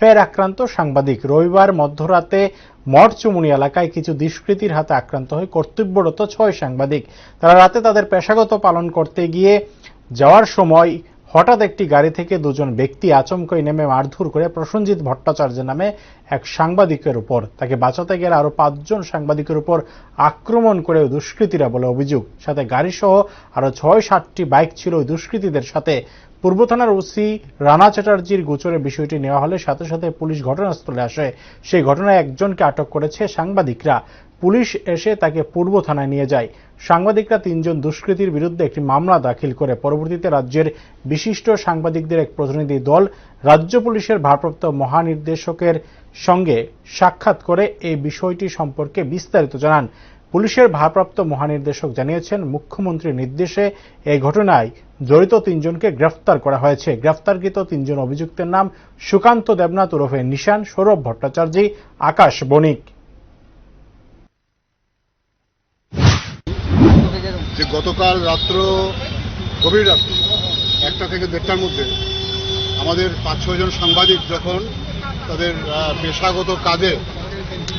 ফের আক্রান্ত সাংবাদিক। রবিবার মধ্যরাতে মঠচুমুনি এলাকায় কিছু দুষ্কৃতীর হাতে আক্রান্ত হয়ে কর্তব্যরত ছয় সাংবাদিক। তারা রাতে তাদের পেশাগত পালন করতে গিয়ে যাওয়ার সময় হঠাৎ একটি গাড়ি থেকে দুজন ব্যক্তি আচমকই নেমে মারধর করে প্রসেনজিৎ ভট্টাচার্য নামে এক সাংবাদিকের উপর, তাকে বাঁচাতে গেলে আরও পাঁচজন সাংবাদিকের উপর আক্রমণ করে দুষ্কৃতীরা বলে অভিযোগ। সাথে গাড়িসহ আরও ছয় সাতটি বাইক ছিল ওই দুষ্কৃতীদের সাথে। পূর্ব থানার ওসি রানা চ্যাটার্জির গোচরে বিষয়টি নেওয়া হলে সাথে সাথে পুলিশ ঘটনাস্থলে আসে। সেই ঘটনায় একজনকে আটক করেছে সাংবাদিকরা। পুলিশ এসে তাকে পূর্ব থানায় নিয়ে যায়। সাংবাদিকরা তিনজন দুষ্কৃতীর বিরুদ্ধে একটি মামলা দাখিল করে। পরবর্তীতে রাজ্যের বিশিষ্ট সাংবাদিকদের এক প্রতিনিধি দল রাজ্য পুলিশের ভারপ্রাপ্ত মহানির্দেশকের সঙ্গে সাক্ষাৎ করে এই বিষয়টি সম্পর্কে বিস্তারিত জানান। পুলিশের ভারপ্রাপ্ত মহানির্দেশক জানিয়েছেন, মুখ্যমন্ত্রীর নির্দেশে এই ঘটনায় জড়িত তিনজনকে গ্রেফতার করা হয়েছে। গ্রেফতারকৃত তিনজন অভিযুক্তের নাম সুকান্ত দেবনাথ ওরফে নিশান, সৌরভ ভট্টাচার্য, আকাশ বণিক। যে গতকাল রাত্র, গভীর রাত্রে, একটা থেকে দেড়টার মধ্যে আমাদের পাঁচ ছজন সাংবাদিক যখন তাদের পেশাগত কাজে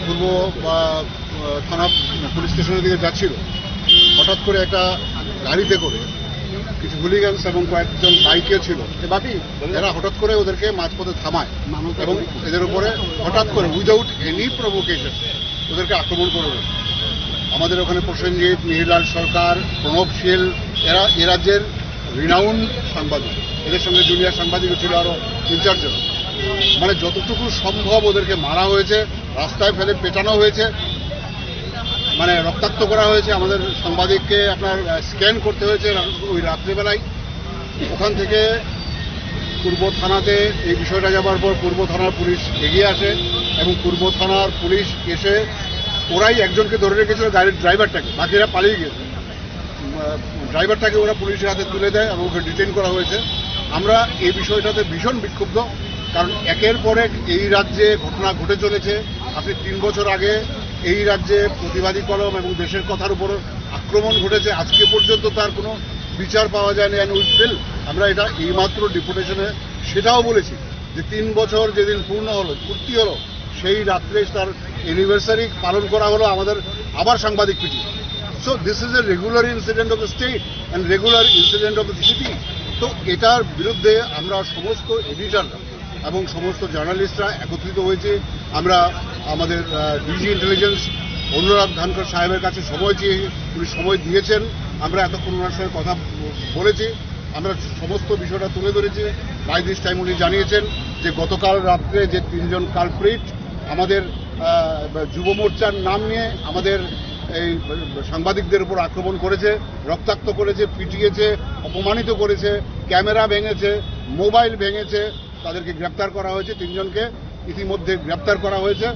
পূর্ব থানা পুলিশ স্টেশনের দিকে যাচ্ছিল। হঠাৎ করে একটা গাড়িতে করে কিছু হুলিগান্স এবং কয়েকজন বাইকেও ছিল। এ বাপি এরা হঠাৎ করে ওদেরকে মাঝপথে থামায় এবং এদের উপরে হঠাৎ করে উইদাউট এনি প্রভোকেশন ওদেরকে আক্রমণ করে দেয়। আমাদের ওখানে প্রসেনজিৎ মিহিরলাল সরকার প্রণব শীল এরা এ রাজ্যের রিনাউন সাংবাদিক। এদের সঙ্গে জুনিয়র সাংবাদিকও ছিল আরও তিন চারজন। মানে যতটুকু সম্ভব ওদেরকে মারা হয়েছে রাস্তায় ফেলে পেটানো হয়েছে মানে রক্তাক্ত করা হয়েছে। আমাদের সাংবাদিককে আপনার স্ক্যান করতে হয়েছে ওই রাত্রেবেলায়। ওখান থেকে পূর্ব থানাতে এই বিষয়টা যাবার পর পূর্ব থানার পুলিশ এগিয়ে আসে এবং পূর্ব থানার পুলিশ এসে ওরাই একজনকে ধরে রেখেছিল গাড়ির ড্রাইভারটাকে বাকিরা পালিয়ে গেছে ড্রাইভারটাকে ওরা পুলিশের হাতে তুলে দেয় এবং ওকে ডিটেইন করা হয়েছে। আমরা এই বিষয়টাতে ভীষণ বিক্ষুব্ধ, কারণ একের পর এক এই রাজ্যে ঘটনা ঘটে চলেছে। আপনি তিন বছর আগে এই রাজ্যে প্রতিবাদী কলম এবং দেশের কথার উপর আক্রমণ ঘটেছে, আজকে পর্যন্ত তার কোনো বিচার পাওয়া যায়নি। অ্যান্ড উইথ ফিল আমরা এটা এইমাত্র ডিপুটেশনে সেটাও বলেছি যে তিন বছর যেদিন পূর্ণ হলো, পূর্তি হলো, সেই রাত্রে তার অ্যানিভার্সারি পালন করা হলো আমাদের আবার সাংবাদিক PT so this is a regular incident of the state and regular incident of the city তো এটার বিরুদ্ধে আমরা সমস্ত এডিটররা এবং সমস্ত জার্নালিস্টরা একত্রিত হয়েছে। আমরা আমাদের ডিজি ইন্টেলিজেন্স অনুরাগ ধানকর সাহেবের কাছে সময় চেয়ে, উনি সময় দিয়েছেন। আমরা এতক্ষণ ওনার সঙ্গে কথা বলেছি। আমরা সমস্ত বিষয়টা তুলে ধরেছি। বাই দিস টাইম উনি জানিয়েছেন যে গতকাল রাত্রে যে তিনজন কালপ্রিট আমাদের যুব মোর্চার নাম নিয়ে আমাদের এই সাংবাদিকদের উপর আক্রমণ করেছে, রক্তাক্ত করেছে, পিটিয়েছে, অপমানিত করেছে, ক্যামেরা ভেঙেছে, মোবাইল ভেঙেছে, তাদেরকে গ্রেপ্তার করা হয়েছে। তিনজনকে ইতিমধ্যে গ্রেপ্তার করা হয়েছে।